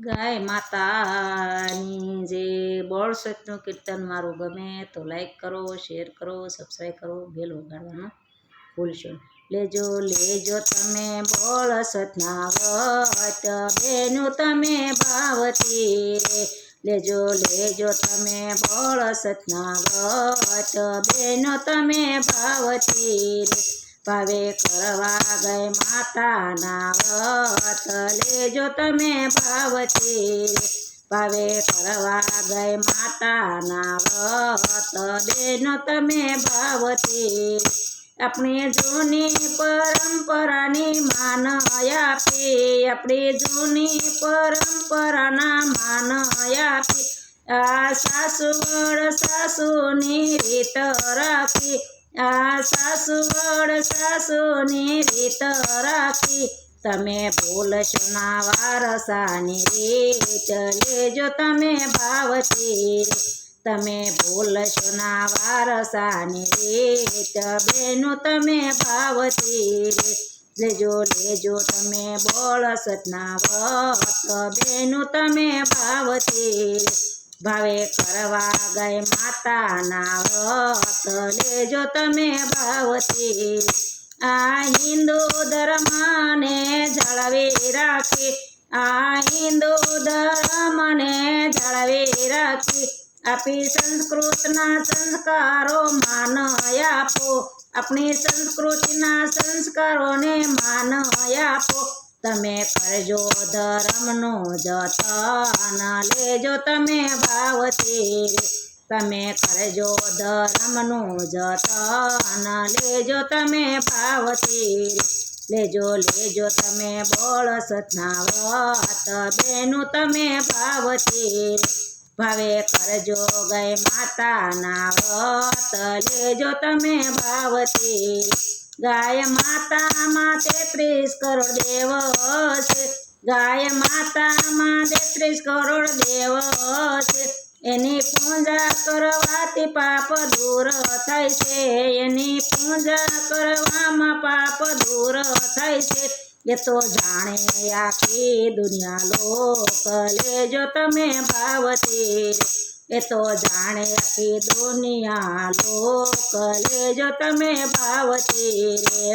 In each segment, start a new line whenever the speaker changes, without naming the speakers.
ગાય માતાની જે બોળ સતનું કીર્તન મારું ગમે તો લાઈક કરો શેર કરો સબસ્ક્રાઈબ કરો બેલ વગાડવાનું ભૂલશો લેજો લેજો તમે બોળ સતના વટ બેનું તમે ભાવતી રે લેજો લેજો તમે બોળ સતના વટ બેનો તમે ભાવતી રે ભાવે કરવા ગઈ માતાના વ્રત લેજો તમે ભાવથી. ભાવે કરવા ગઈ માતાના વ્રત બેનો તમે ભાવથી. આપણી જૂની પરંપરાની માન આપી. આપણી જૂની પરંપરાના માન આપી. આ સાસુ સાસુની રીત રાખી. આ સાસુ વડ સાસુની રીત રાખી તમે ભૂલશો ના વારસાની રીત લેજો તમે ભાવતી તમે ભૂલશો ના વારસાની રીત બેનો તમે ભાવતી લેજો લેજો તમે બોળ સતના વત બેનો તમે ભાવતી ભાવે કરવા ગઈ માતાના વ્રત લેજો તમે ભાવતી આ હિન્દુ ધર્મને જળવી રાખી. આ હિન્દુ ધર્મને જળવી રાખી. આપી સંસ્કૃતના સંસ્કારો માન આપો. આપણી સંસ્કૃતિના સંસ્કારોને માન આપો. તમે કરજો ધર્મનું જતન લેજો તમે ભાવથી તમે કરજો ધર્મનું જતન લેજો તમે ભાવથી લેજો લેજો તમે બોળ સતના વત બેનું તમે ભાવથી ભાવે કરજો ગઈ માતાના વત લેજો તમે ભાવથી ગાય માતામાં તેત્રીસ કરોડ દેવ છે ગાય માતામાં તેત્રીસ કરોડ દેવ છે એની પૂજા કરવાથી પાપ દૂર થાય છે. એની પૂજા કરવામાં પાપ દૂર થાય છે. એ તો જાણે આખી દુનિયા લોક લેજો તમે ભાવતી એ તો જાણે આખી દુનિયા લોક લેજો તમે ભાવતી રે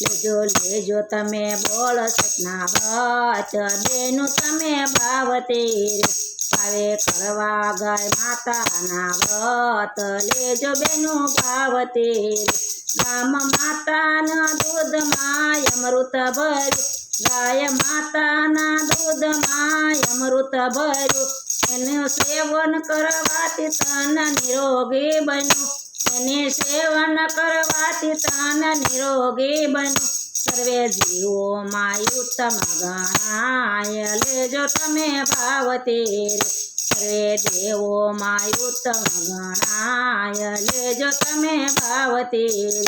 લેજો લેજો તમે બોલ સતના વચ બેનું તમે ભાવતી રે ભાવે કરવા ગાય માતાના વ્રત લેજો બેનું ભાવતી રે ગામ માતાના દૂધમાં અમૃત ભર્યું ગાય માતાના દૂધમાં અમૃત ભર્યું એનું સેવન કરવાથી તન નિરોગી બન્યું. એને સેવન કરવાથી તન નિરોગી બન્યું. સર્વે જીવોમાં ઉત્તમ ગણાય લેજો તમે ભાવતી સર્વે દેવોમાં ઉત્તમ ગણાય લેજો તમે ભાવતી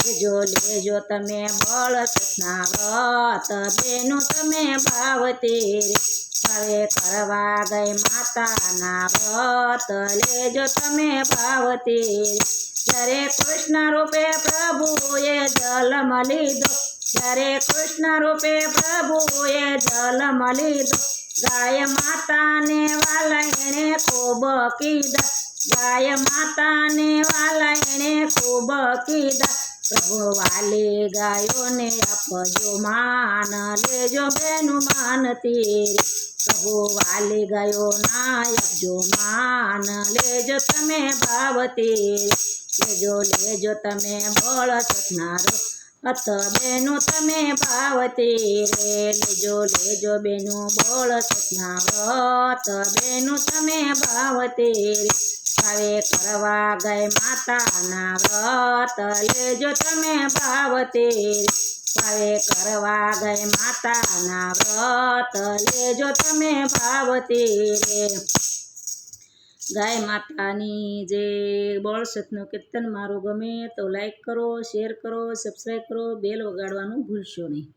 લેજો લેજો તમે બળ સતના વ્રત બેનું તમે ભાવતી હવે કરવા ગઈ માતાના વ્રત લેજો તમે ભાવતી જ્યારે કૃષ્ણ રૂપે પ્રભુએ જલમ લીધો, જ્યારે કૃષ્ણ રૂપે પ્રભુએ જલમ લીધો, ગાય માતાને વાલા એણે ખૂબ કીધા, ગાય માતાને વાલા એણે ખૂબ કીધા પ્રભુ વાલી ગાયોને આપજો માન લેજો બેનું માનતી પ્રભુ વાલી ગયો ના આપજો માન લેજો તમે ભાવતી લેજો લેજો તમે બળ સતનારો અત બેનું તમે ભાવતી રે લેજો લેજો બેનું બળ સતનારત બેનું તમે ભાવતી ભાવે કરવા ગઈ માતાના વ્રત લેજો તમે ભાવતી. ભાવે કરવા ગઈ માતાના વ્રત લેજો તમે ભાવતી ગાય માતાની જે બળસતનું કીર્તન મારું ગમે તો લાઈક કરો શેર કરો સબસ્ક્રાઈબ કરો બેલ વગાડવાનું ભૂલશો નહીં.